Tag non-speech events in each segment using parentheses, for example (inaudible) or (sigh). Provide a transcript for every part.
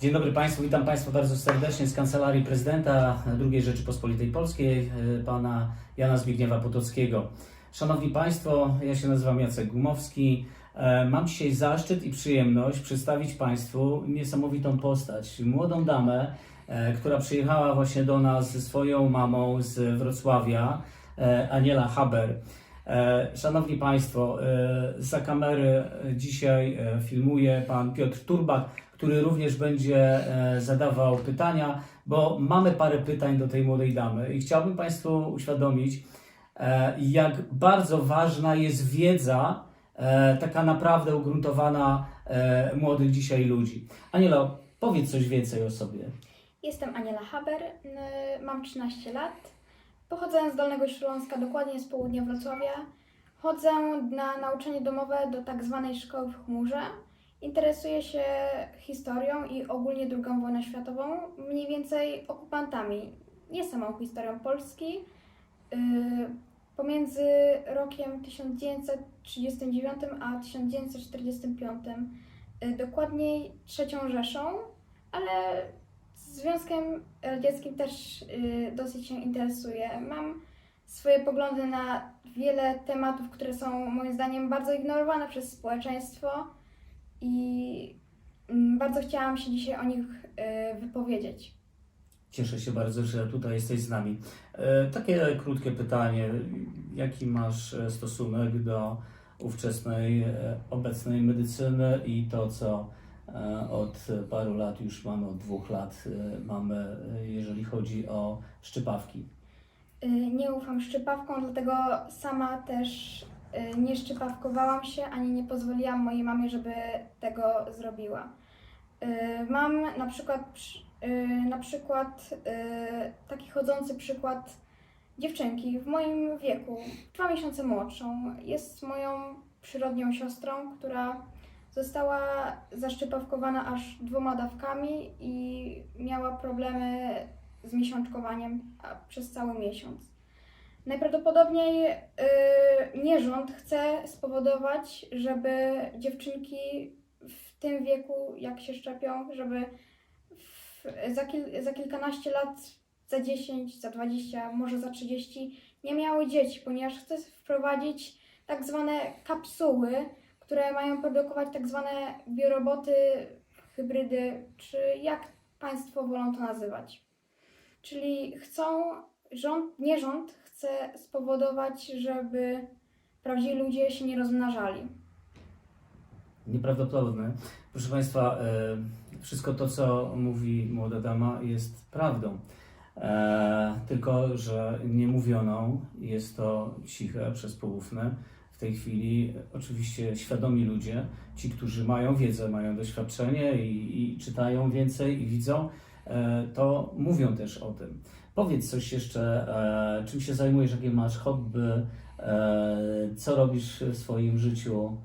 Dzień dobry Państwu, witam Państwa bardzo serdecznie z Kancelarii Prezydenta II Rzeczypospolitej Polskiej, e, pana Jana Zbigniewa Potockiego. Szanowni Państwo, ja się nazywam Jacek Gumowski. E, Mam dzisiaj zaszczyt i przyjemność przedstawić Państwu niesamowitą postać, młodą damę, e, która przyjechała właśnie do nas ze swoją mamą z Wrocławia, Aniela Haber. Szanowni Państwo, za kamery dzisiaj filmuje pan Piotr Turbak, który również będzie e, zadawał pytania, bo mamy parę pytań do tej młodej damy i chciałbym Państwu uświadomić, e, jak bardzo ważna jest wiedza, e, taka naprawdę ugruntowana młodych dzisiaj ludzi. Anielo, powiedz coś więcej o sobie. Jestem Aniela Haber, mam 13 lat. Pochodzę z Dolnego Śląska, dokładnie z południa Wrocławia. Chodzę na nauczanie domowe do tak zwanej szkoły w chmurze. Interesuję się historią i ogólnie II wojną światową, mniej więcej okupantami, nie samą historią Polski. Yy, Pomiędzy rokiem 1939 a 1945, yy, dokładniej III Rzeszą, ale Związkiem Radzieckim też y, dosyć się interesuję. Mam swoje poglądy na wiele tematów, które są moim zdaniem bardzo ignorowane przez społeczeństwo i mm, bardzo chciałam się dzisiaj o nich y, wypowiedzieć. Cieszę się bardzo, że tutaj jesteś z nami. E, Takie krótkie pytanie. Jaki masz e, stosunek do ówczesnej, e, obecnej medycyny i to, co od paru lat, już mamy od dwóch lat, mamy, jeżeli chodzi o szczypawki? Y, Nie ufam szczepawkom, dlatego sama też nie szczepawkowałam się, ani nie pozwoliłam mojej mamie, żeby tego zrobiła. Y, Mam na przykład, przy- y, na przykład y, taki chodzący przykład dziewczynki w moim wieku, dwa miesiące młodszą. Jest moją przyrodnią siostrą, która została zaszczepawkowana aż dwoma dawkami i miała problemy z miesiączkowaniem przez cały miesiąc. Najprawdopodobniej yy, nierząd chce spowodować, żeby dziewczynki w tym wieku, jak się szczepią, żeby w, za, kil, za kilkanaście lat, za 10, za 20, może za 30 nie miały dzieci, ponieważ chce wprowadzić tak zwane kapsuły, które mają produkować tak zwane bioroboty, hybrydy, czy jak Państwo wolą to nazywać. Czyli chcą, rząd, nie rząd chce spowodować, żeby prawdziwi ludzie się nie rozmnażali. Nieprawdopodobne. Proszę Państwa, e, wszystko to, co mówi młoda dama, jest prawdą. E, tylko, że niemówioną jest to ciche, przezpoufne. W tej chwili oczywiście świadomi ludzie, ci, którzy mają wiedzę, mają doświadczenie i, i czytają więcej i widzą, e, to mówią też o tym. Powiedz coś jeszcze, e, czym się zajmujesz, jakie masz hobby, e, co robisz w swoim życiu,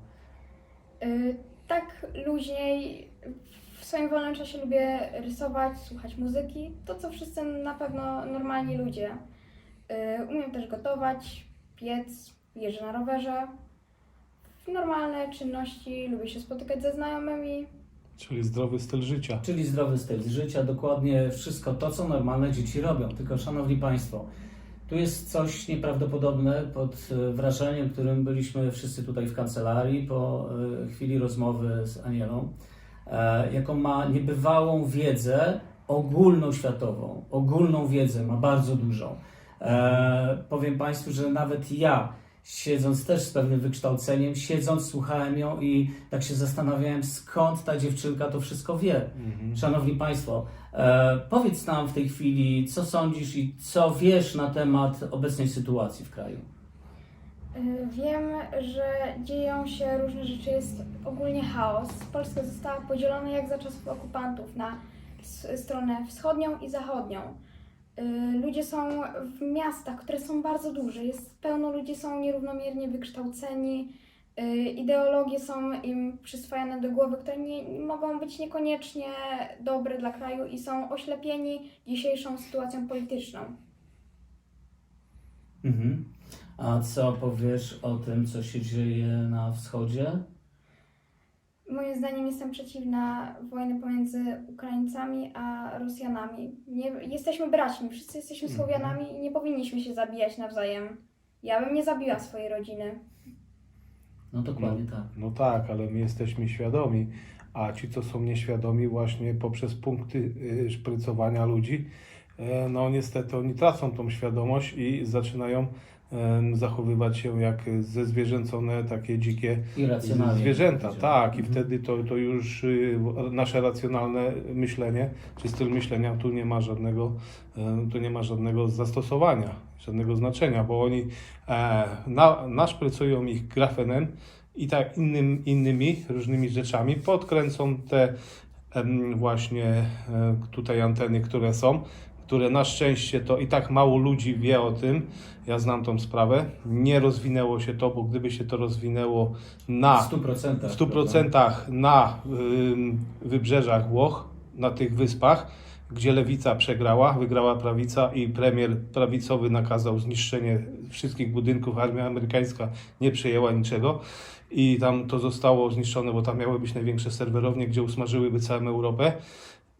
Y, Tak luźniej, w swoim wolnym czasie lubię rysować, słuchać muzyki, to co wszyscy na pewno normalni ludzie. Umiem też gotować, piec, jeżdżę na rowerze. W normalne czynności lubię się spotykać ze znajomymi. Czyli zdrowy styl życia. Czyli zdrowy styl życia, dokładnie wszystko to, co normalne dzieci robią. Tylko, szanowni Państwo, tu jest coś nieprawdopodobne pod e, wrażeniem, którym byliśmy wszyscy tutaj w kancelarii po e, chwili rozmowy z Anielą, e, jaką ma niebywałą wiedzę ogólnoświatową. Ogólną wiedzę ma bardzo dużą. Powiem Państwu, że nawet ja, siedząc też z pewnym wykształceniem, siedząc, słuchałem ją i tak się zastanawiałem, skąd ta dziewczynka to wszystko wie. Mhm. Szanowni Państwo, e, powiedz nam w tej chwili, co sądzisz i co wiesz na temat obecnej sytuacji w kraju. Y, Wiem, że dzieją się różne rzeczy, jest ogólnie chaos. Polska została podzielona jak za czasów okupantów na stronę wschodnią i zachodnią. Y, Ludzie są w miastach, które są bardzo duże, jest pełno ludzi są nierównomiernie wykształceni, y, ideologie są im przyswajane do głowy, które nie, mogą być niekoniecznie dobre dla kraju i są oślepieni dzisiejszą sytuacją polityczną. Mhm. A co powiesz o tym, co się dzieje na wschodzie? Moim zdaniem jestem przeciwna wojny pomiędzy Ukraińcami a Rosjanami. Nie, jesteśmy braćmi, wszyscy jesteśmy Mhm. Słowianami i nie powinniśmy się zabijać nawzajem. Ja bym nie zabiła swojej rodziny. No dokładnie tak. No tak, ale my jesteśmy świadomi, a ci, co są nieświadomi, właśnie poprzez punkty y, szprycowania ludzi, e, no niestety oni tracą tą świadomość i zaczynają zachowywać się jak ze zwierzęcone, takie dzikie zwierzęta. Tak, i powiedział. wtedy to, to już y, nasze racjonalne myślenie, czy styl myślenia tu nie ma żadnego, tu nie ma żadnego zastosowania, żadnego znaczenia, bo oni e, na, naszprycują ich grafenem i tak innym, innymi różnymi rzeczami, podkręcą te właśnie e, tutaj anteny, które są, które na szczęście to i tak mało ludzi wie o tym. Ja znam tą sprawę. Nie rozwinęło się to, bo gdyby się to rozwinęło na W 100%. w 100% na wybrzeżach Włoch, na tych wyspach, gdzie lewica przegrała, wygrała prawica i premier prawicowy nakazał zniszczenie wszystkich budynków, armia amerykańska nie przejęła niczego i tam to zostało zniszczone, bo tam miały być największe serwerownie, gdzie usmażyłyby całą Europę.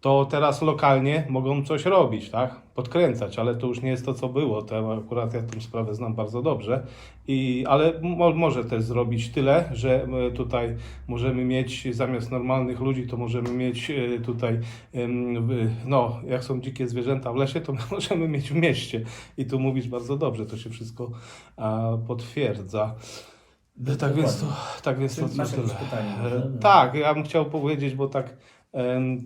To teraz lokalnie mogą coś robić, tak? Podkręcać, ale to już nie jest to, co było. To akurat ja tę sprawę znam bardzo dobrze. I, ale mo, może też zrobić tyle, że e, tutaj możemy mieć zamiast normalnych ludzi, to możemy mieć e, tutaj, no, jak są dzikie zwierzęta w lesie, to my (laughs) możemy mieć w mieście. I tu mówisz bardzo dobrze, to się wszystko a, potwierdza. Tak więc to, tak więc to, to tyle. pytanie? E? Tak, ja bym chciał powiedzieć, bo tak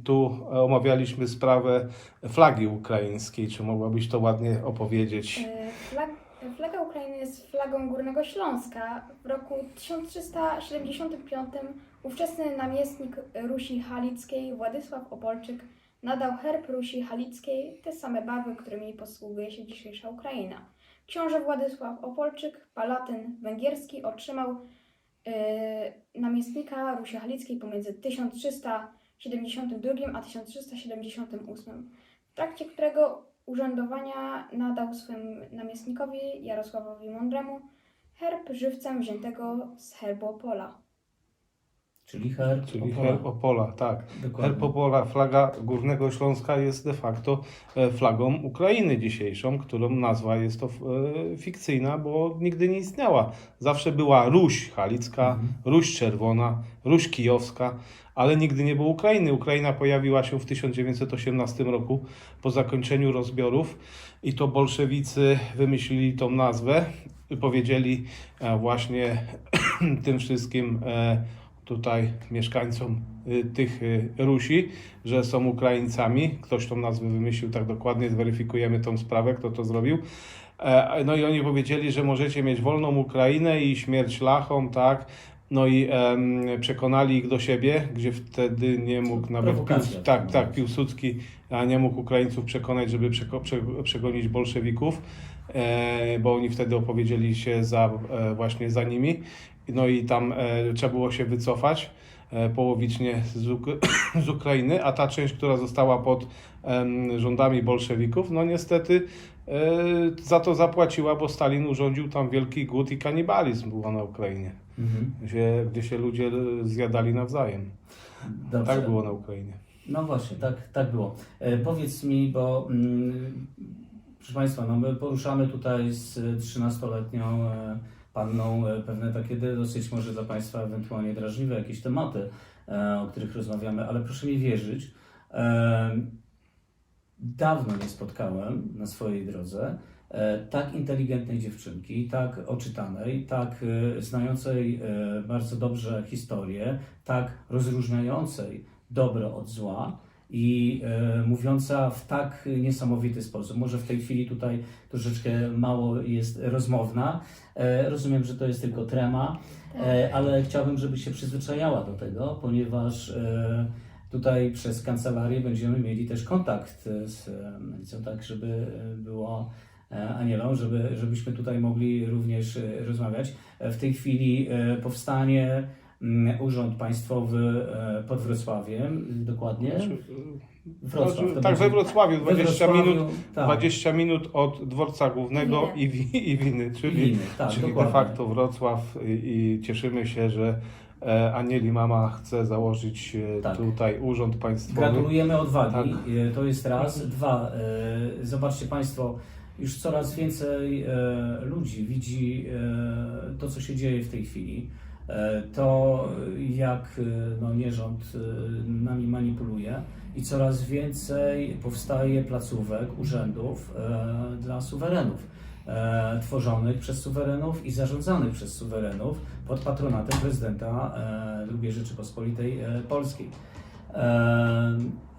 tu omawialiśmy sprawę flagi ukraińskiej. Czy mogłabyś to ładnie opowiedzieć? E, Flag, flaga Ukrainy jest flagą Górnego Śląska. W roku 1375 ówczesny namiestnik Rusi Halickiej Władysław Opolczyk nadał herb Rusi Halickiej te same barwy, którymi posługuje się dzisiejsza Ukraina. Książę Władysław Opolczyk, palatyn węgierski, otrzymał e, namiestnika Rusi Halickiej pomiędzy 1372 a 1378, w trakcie którego urzędowania nadał swym namiestnikowi Jarosławowi Mądremu herb żywcem wziętego z herbu Opola. Czyli herb Czyli Opola. herb Opola, tak. Dokładnie. Herb Opola, flaga Górnego Śląska jest de facto e, flagą Ukrainy dzisiejszą, którą nazwa jest to e, fikcyjna, bo nigdy nie istniała. Zawsze była Ruś Halicka, Mhm. Ruś Czerwona, Ruś Kijowska, ale nigdy nie było Ukrainy. Ukraina pojawiła się w 1918 roku po zakończeniu rozbiorów i to bolszewicy wymyślili tą nazwę. Powiedzieli e, właśnie (clears throat) tym wszystkim tutaj mieszkańcom y, tych y, Rusi, że są Ukraińcami. Ktoś tą nazwę wymyślił tak dokładnie, zweryfikujemy tą sprawę, kto to zrobił. E, No i oni powiedzieli, że możecie mieć wolną Ukrainę i śmierć lachom, tak. No i em, przekonali ich do siebie, gdzie wtedy nie mógł nawet Prowokacja. Piłs- tak, tak, Piłsudski a nie mógł Ukraińców przekonać, żeby przeko- prze- przegonić bolszewików, e, bo oni wtedy opowiedzieli się za, e, właśnie za nimi. No i tam e, trzeba było się wycofać e, połowicznie z, Uk- (coughs) z Ukrainy, a ta część, która została pod em, rządami bolszewików, no niestety e, za to zapłaciła, bo Stalin urządził tam wielki głód i kanibalizm było na Ukrainie, Mhm. gdzie, gdzie się ludzie e, zjadali nawzajem. Dobrze. Tak było na Ukrainie. No właśnie, tak, tak było. E, powiedz mi, bo mm, proszę Państwa, no my poruszamy tutaj z 13-letnią e, panną e, pewne takie dosyć może dla Państwa ewentualnie drażliwe jakieś tematy, e, o których rozmawiamy, ale proszę mi wierzyć, e, dawno nie spotkałem na swojej drodze tak inteligentnej dziewczynki, tak oczytanej, tak znającej bardzo dobrze historię, tak rozróżniającej dobro od zła i e, mówiąca w tak niesamowity sposób. Może w tej chwili tutaj troszeczkę mało jest rozmowna. E, rozumiem, że to jest tylko trema, e, ale chciałbym, żeby się przyzwyczajała do tego, ponieważ e, tutaj przez kancelarię będziemy mieli też kontakt z Alicją, tak żeby e, było e, Anielą, żeby, żebyśmy tutaj mogli również e, rozmawiać. W tej chwili powstanie Urząd Państwowy e, pod Wrocławiem, dokładnie. Wrocław. to tak, będzie- we Wrocławiu, we 20 Wrocławiu, minut, tak. 20 minut od dworca głównego Winy. i, wi, i winy, czyli, Winy, tak, czyli de facto Wrocław i, i cieszymy się, że e, Anieli mama chce założyć e, Tak. tutaj urząd państwowy. Gratulujemy odwagi, Tak. to jest raz. Dwa, e, zobaczcie Państwo, już coraz więcej e, ludzi widzi e, to, co się dzieje w tej chwili. E, To, jak e, no, nierząd e, nami manipuluje i coraz więcej powstaje placówek, urzędów dla suwerenów, tworzonych przez suwerenów i zarządzanych przez suwerenów pod patronatem prezydenta II Rzeczypospolitej Polskiej.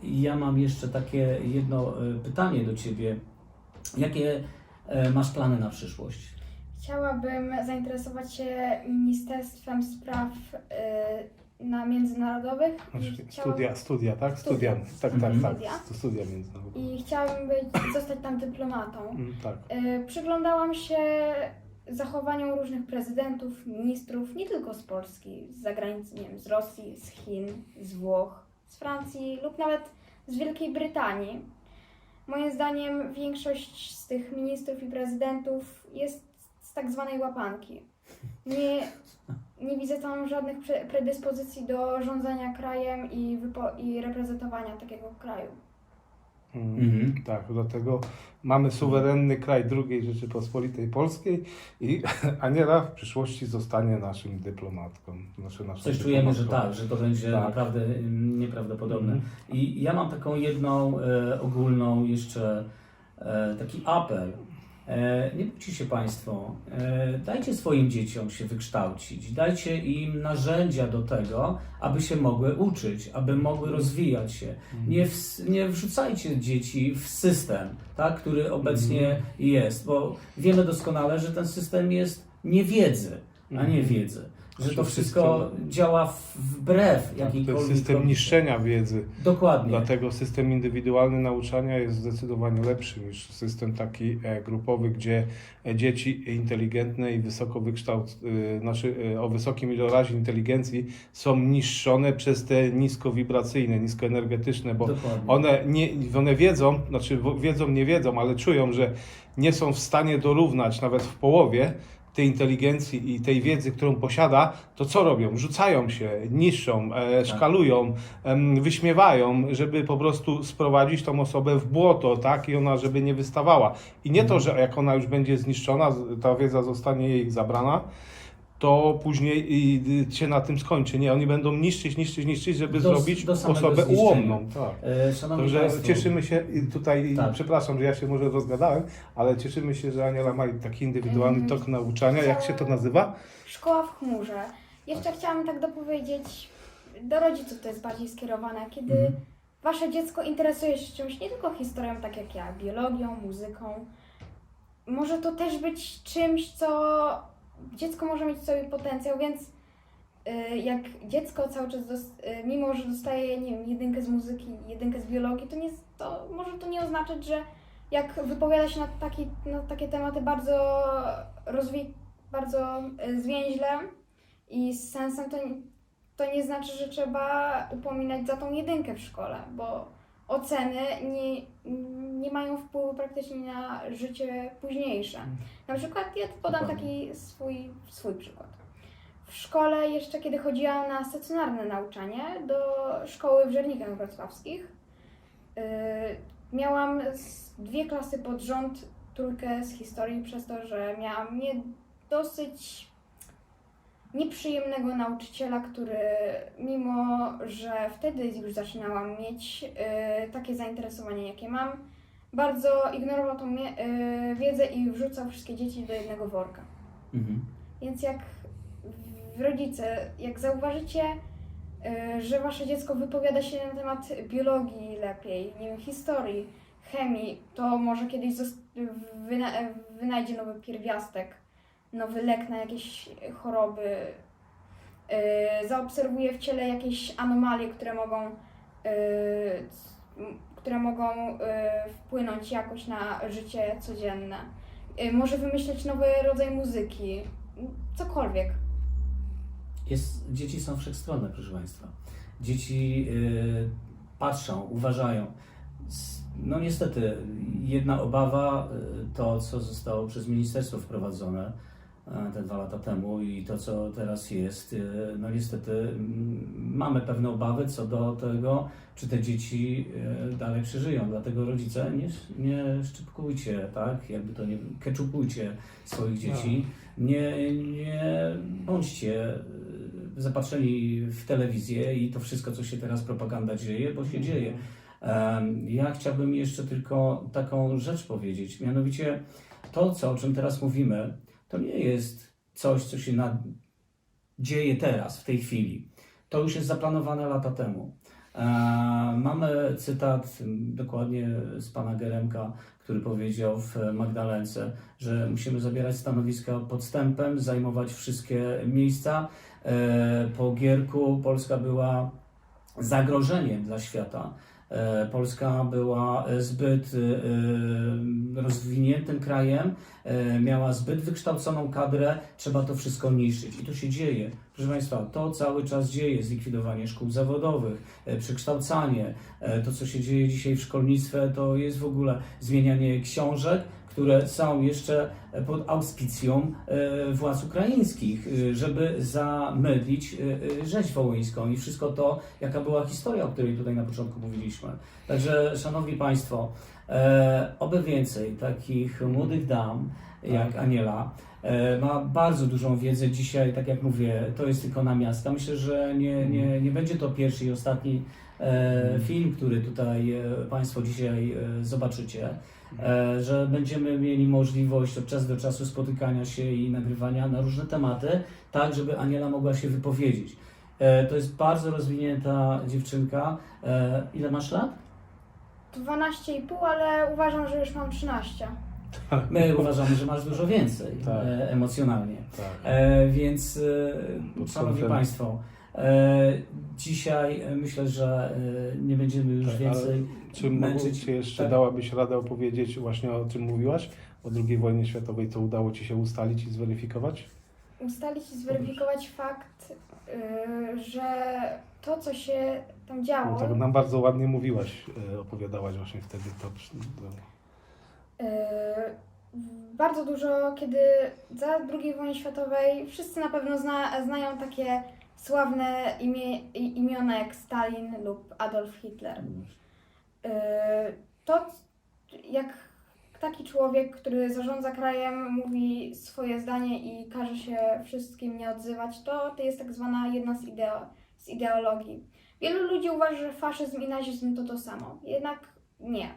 Ja mam jeszcze takie jedno pytanie do Ciebie. Jakie masz plany na przyszłość? Chciałabym zainteresować się Ministerstwem Spraw y, na międzynarodowych Znaczy, chciałam, Studia, studia, tak? Studia. Studia. Tak, Mhm. tak, Studia. tak. Studia międzynarodowe. i chciałabym być, zostać tam dyplomatą. Mm, Tak. Y, Przyglądałam się zachowaniom różnych prezydentów, ministrów, nie tylko z Polski, z zagranicy, nie wiem, z Rosji, z Chin, z Włoch, z Francji lub nawet z Wielkiej Brytanii. Moim zdaniem większość z tych ministrów i prezydentów jest tak zwanej łapanki. Nie, nie widzę tam żadnych pre- predyspozycji do rządzenia krajem i, i reprezentowania takiego kraju. Mm, Mhm. Tak, dlatego mamy suwerenny kraj II Rzeczypospolitej Polskiej i (laughs) Aniela w przyszłości zostanie naszym dyplomatką. Znaczy naszą Coś czujemy, że dyplomatką. tak, że to będzie Tak. naprawdę mm, nieprawdopodobne. Mhm. I ja mam taką jedną e, ogólną jeszcze e, taki apel. E, nie bójcie się Państwo, e, dajcie swoim dzieciom się wykształcić, dajcie im narzędzia do tego, aby się mogły uczyć, aby mogły rozwijać się. Nie, ws- nie wrzucajcie dzieci w system, tak, który obecnie jest, bo wiemy doskonale, że ten system jest niewiedzy, a nie wiedzy. Że to wszystko działa wbrew to jakiejkolwiek jest system niszczenia wiedzy. Dokładnie. Dlatego system indywidualny nauczania jest zdecydowanie lepszy niż system taki e, grupowy, gdzie e, dzieci inteligentne i wysoko wykształcone, znaczy e, o wysokim ilorazie inteligencji są niszczone przez te niskowibracyjne, niskoenergetyczne, bo Dokładnie. one, nie, one wiedzą, znaczy w- wiedzą, nie wiedzą, ale czują, że nie są w stanie dorównać nawet w połowie tej inteligencji i tej wiedzy, którą posiada, to co robią? Rzucają się, niszczą, e, szkalują, em, wyśmiewają, żeby po prostu sprowadzić tą osobę w błoto, tak? I ona, żeby nie wystawała. I nie to, że jak ona już będzie zniszczona, ta wiedza zostanie jej zabrana, to później się na tym skończy. Nie, oni będą niszczyć, niszczyć, niszczyć, żeby Do- zrobić do osobę zniszczenia. ułomną. Tak. E, Także Państwo, cieszymy się i tutaj, Tak. przepraszam, że ja się może rozgadałem, ale cieszymy się, że Aniela ma taki indywidualny Mhm. tok nauczania. Jak się to nazywa? Szkoła w chmurze. Jeszcze chciałam tak dopowiedzieć, do rodziców to jest bardziej skierowane, kiedy Mhm. wasze dziecko interesuje się czymś, nie tylko historią, tak jak ja, biologią, muzyką. Może to też być czymś, co dziecko może mieć w sobie potencjał, więc y, jak dziecko cały czas, y, mimo że dostaje, nie wiem, jedynkę z muzyki, jedynkę z biologii, to, nie, to może to nie oznaczać, że jak wypowiada się na, taki, na takie tematy bardzo rozwi- bardzo y, zwięźle i z sensem, to, to nie znaczy, że trzeba upominać za tą jedynkę w szkole, bo oceny nie, nie mają wpływu praktycznie na życie późniejsze. Na przykład ja podam taki swój, swój przykład. W szkole jeszcze kiedy chodziłam na stacjonarne nauczanie do szkoły w Żernikach Wrocławskich, yy, miałam dwie klasy pod rząd trójkę z historii przez to, że miałam nie dosyć nieprzyjemnego nauczyciela, który mimo, że wtedy już zaczynałam mieć yy, takie zainteresowanie, jakie mam, bardzo ignorował tą yy, wiedzę i wrzucał wszystkie dzieci do jednego worka. Mhm. Więc jak rodzice, jak zauważycie, y, że wasze dziecko wypowiada się na temat biologii lepiej, nie wiem, historii, chemii, to może kiedyś wyna wynajdzie nowy pierwiastek, nowy lek na jakieś choroby, y, zaobserwuje w ciele jakieś anomalie, które mogą, y, m- które mogą y, wpłynąć jakoś na życie codzienne. Y, Może wymyśleć nowy rodzaj muzyki, cokolwiek. Jest, dzieci są wszechstronne, proszę Państwa. Dzieci y, patrzą, uważają. No niestety, jedna obawa y, to, co zostało przez ministerstwo wprowadzone, te dwa lata temu i to, co teraz jest, e, no niestety mm, mamy pewne obawy co do tego, czy te dzieci e, dalej przeżyją. Dlatego rodzice nie, nie szczypkujcie, tak? Jakby to nie keczupujcie swoich dzieci. Nie, nie bądźcie e, zapatrzeni w telewizję i to wszystko, co się teraz propaganda dzieje, bo się dzieje. Em, Ja chciałbym jeszcze tylko taką rzecz powiedzieć, mianowicie to, co, o czym teraz mówimy, to nie jest coś, co się dzieje teraz, w tej chwili. To już jest zaplanowane lata temu. E, Mamy cytat dokładnie z pana Geremka, który powiedział w Magdalence, że musimy zabierać stanowiska podstępem, zajmować wszystkie miejsca. E, Po Gierku Polska była zagrożeniem dla świata. E, Polska była e, zbyt e, rozwiniętym krajem, miała zbyt wykształconą kadrę, trzeba to wszystko niszczyć. I to się dzieje. Proszę Państwa, to cały czas dzieje, zlikwidowanie szkół zawodowych, przekształcanie, to co się dzieje dzisiaj w szkolnictwie, to jest w ogóle zmienianie książek, które są jeszcze pod auspicją e, władz ukraińskich, e, żeby zamydlić e, rzeź wołyńską i wszystko to, jaka była historia, o której tutaj na początku mówiliśmy. Także, Szanowni Państwo, oby więcej takich młodych dam jak Aniela. Ma bardzo dużą wiedzę dzisiaj, tak jak mówię, to jest tylko na miasta. Myślę, że nie, nie, nie będzie to pierwszy i ostatni e, film, który tutaj Państwo dzisiaj zobaczycie że będziemy mieli możliwość od czasu do czasu spotykania się i nagrywania na różne tematy, tak żeby Aniela mogła się wypowiedzieć. E, To jest bardzo rozwinięta dziewczynka. E, Ile masz lat? 12,5, ale uważam, że już mam 13. My uważamy, że masz dużo więcej Tak. e, emocjonalnie. Tak. E, Więc, e, Szanowni Państwo, e, dzisiaj e, myślę, że e, nie będziemy już Tak, więcej Czy męczyć. mógł, czy jeszcze Tak. dałabyś radę opowiedzieć właśnie o czym mówiłaś? O II wojnie światowej, co udało Ci się ustalić i zweryfikować? Ustalić i zweryfikować fakt, y, że to, co się tam działo, Bo tak nam bardzo ładnie mówiłaś, e, opowiadałaś właśnie wtedy to. y, bardzo dużo, kiedy za II wojny światowej wszyscy na pewno zna, znają takie sławne imię, imiona jak Stalin lub Adolf Hitler. Y, To, jak taki człowiek, który zarządza krajem, mówi swoje zdanie i każe się wszystkim nie odzywać, to, to jest tak zwana jedna z, ideo, z ideologii. Wielu ludzi uważa, że faszyzm i nazizm to to samo, jednak nie.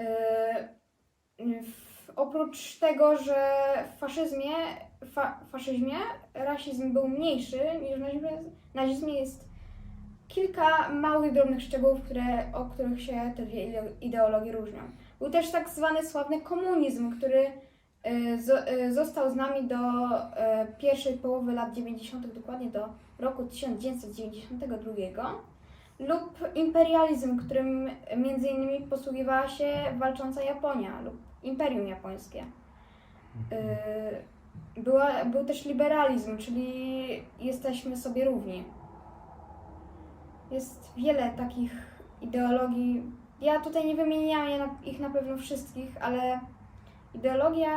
Y, w, oprócz tego, że w faszyzmie, fa, faszyzmie rasizm był mniejszy niż w nazizmie, nazizmie jest kilka małych, drobnych szczegółów, które, o których się te dwie ide- ideologie różnią. Był też tak zwany sławny komunizm, który y, y, został z nami do y, pierwszej połowy lat 90., dokładnie do roku 1992, lub imperializm, którym między innymi posługiwała się walcząca Japonia lub Imperium Japońskie. Y, Była, był też liberalizm, czyli jesteśmy sobie równi. Jest wiele takich ideologii. Ja tutaj nie wymieniam ich na pewno wszystkich, ale ideologia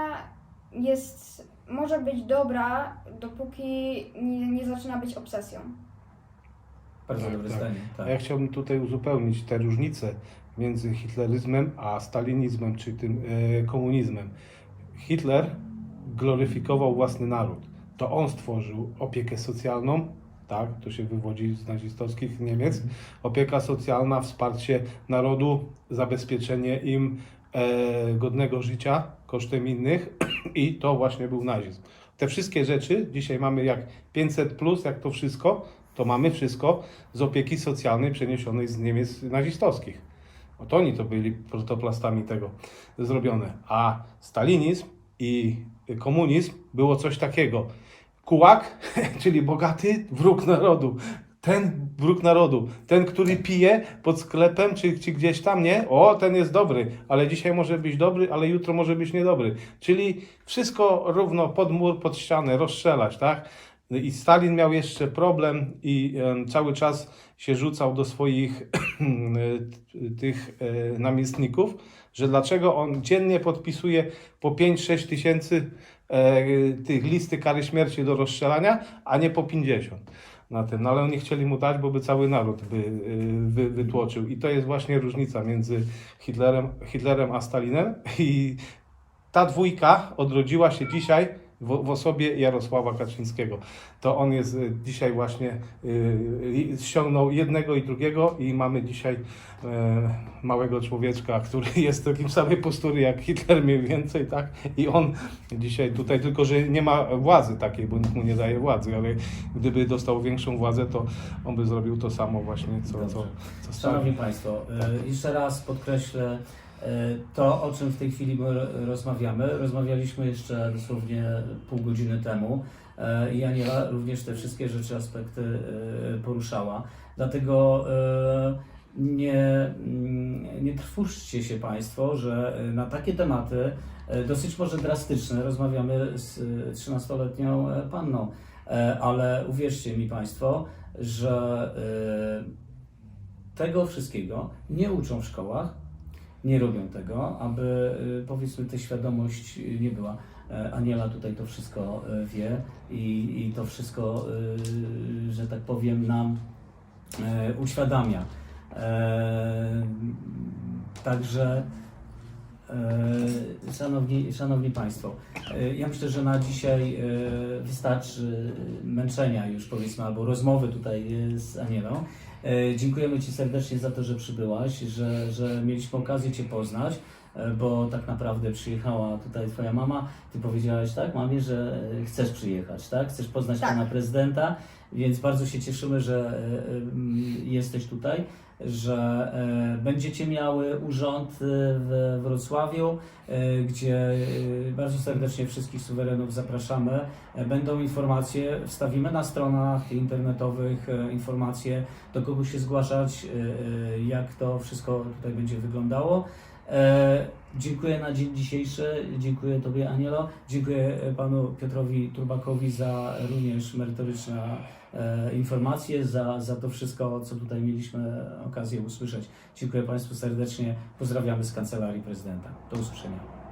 jest, może być dobra, dopóki nie, nie zaczyna być obsesją. Bardzo Tak, dobre tak. zdanie. Tak. ja chciałbym tutaj uzupełnić te różnice między hitleryzmem a stalinizmem, czy tym e, komunizmem. Hitler gloryfikował własny naród. To on stworzył opiekę socjalną, tak, to się wywodzi z nazistowskich Niemiec. Opieka socjalna, wsparcie narodu, zabezpieczenie im e, godnego życia kosztem innych (clears throat) i to właśnie był nazizm. Te wszystkie rzeczy dzisiaj mamy jak 500 plus, jak to wszystko, to mamy wszystko z opieki socjalnej przeniesionej z Niemiec nazistowskich. Oto oni to byli protoplastami tego zrobione. A stalinizm i komunizm było coś takiego. Kułak, (laughs) czyli bogaty wróg narodu. Ten wróg narodu, ten, który pije pod sklepem czy, czy gdzieś tam, nie? O, ten jest dobry, ale dzisiaj może być dobry, ale jutro może być niedobry. Czyli wszystko równo pod mur, pod ścianę, rozstrzelać, tak? I Stalin miał jeszcze problem i cały czas się rzucał do swoich (clears throat) e, tych e, namiestników, że dlaczego on dziennie podpisuje po 5-6 tysięcy e, tych listy kary śmierci do rozstrzelania, a nie po 50 na tym. No ale oni chcieli mu dać, bo by cały naród by, y, wy, wytłoczył. I to jest właśnie różnica między Hitlerem, Hitlerem a Stalinem. I ta dwójka odrodziła się dzisiaj w, w osobie Jarosława Kaczyńskiego. To on jest y, dzisiaj właśnie, y, ściągnął jednego i drugiego i mamy dzisiaj e, małego człowieczka, który (laughs) jest takim samej postury jak Hitler mniej więcej, tak? I on dzisiaj tutaj, tylko że nie ma władzy takiej, bo nikt mu nie daje władzy, ale gdyby dostał większą władzę, to on by zrobił to samo właśnie, co, co, co. Szanowni Państwo, e, jeszcze raz podkreślę to, o czym w tej chwili my rozmawiamy. Rozmawialiśmy jeszcze dosłownie pół godziny temu e, i Aniela również te wszystkie rzeczy, aspekty e, poruszała. Dlatego e, nie, nie się Państwo, że e, na takie tematy, e, dosyć może drastyczne, rozmawiamy z e, 13-letnią e, panną, E, ale uwierzcie mi Państwo, że e, tego wszystkiego nie uczą w szkołach, nie robią tego, aby y, powiedzmy ta świadomość nie była. E, Aniela tutaj to wszystko y, wie i, i to wszystko, y, że tak powiem, nam e, uświadamia. E, Także e, Szanowni, szanowni Państwo, e, ja myślę, że na dzisiaj e, wystarczy męczenia już powiedzmy, albo rozmowy tutaj e, z Anielą. E, Dziękujemy Ci serdecznie za to, że przybyłaś, że, że mieliśmy okazję Cię poznać, bo tak naprawdę przyjechała tutaj Twoja mama. Ty powiedziałaś, tak, mamie, że e, chcesz przyjechać, tak? Chcesz poznać Tak. Pana Prezydenta, więc bardzo się cieszymy, że e, e, jesteś tutaj, że e, będziecie miały urząd e, w Wrocławiu, e, gdzie e, bardzo serdecznie wszystkich suwerenów zapraszamy. E, Będą informacje, wstawimy na stronach internetowych e, informacje, do kogo się zgłaszać, e, e, jak to wszystko tutaj będzie wyglądało. E, Dziękuję na dzień dzisiejszy, dziękuję Tobie Anielo, dziękuję e, Panu Piotrowi Turbakowi za również merytoryczne e, informacje, za, za to wszystko, co tutaj mieliśmy okazję usłyszeć. Dziękuję Państwu serdecznie, pozdrawiamy z Kancelarii Prezydenta. Do usłyszenia.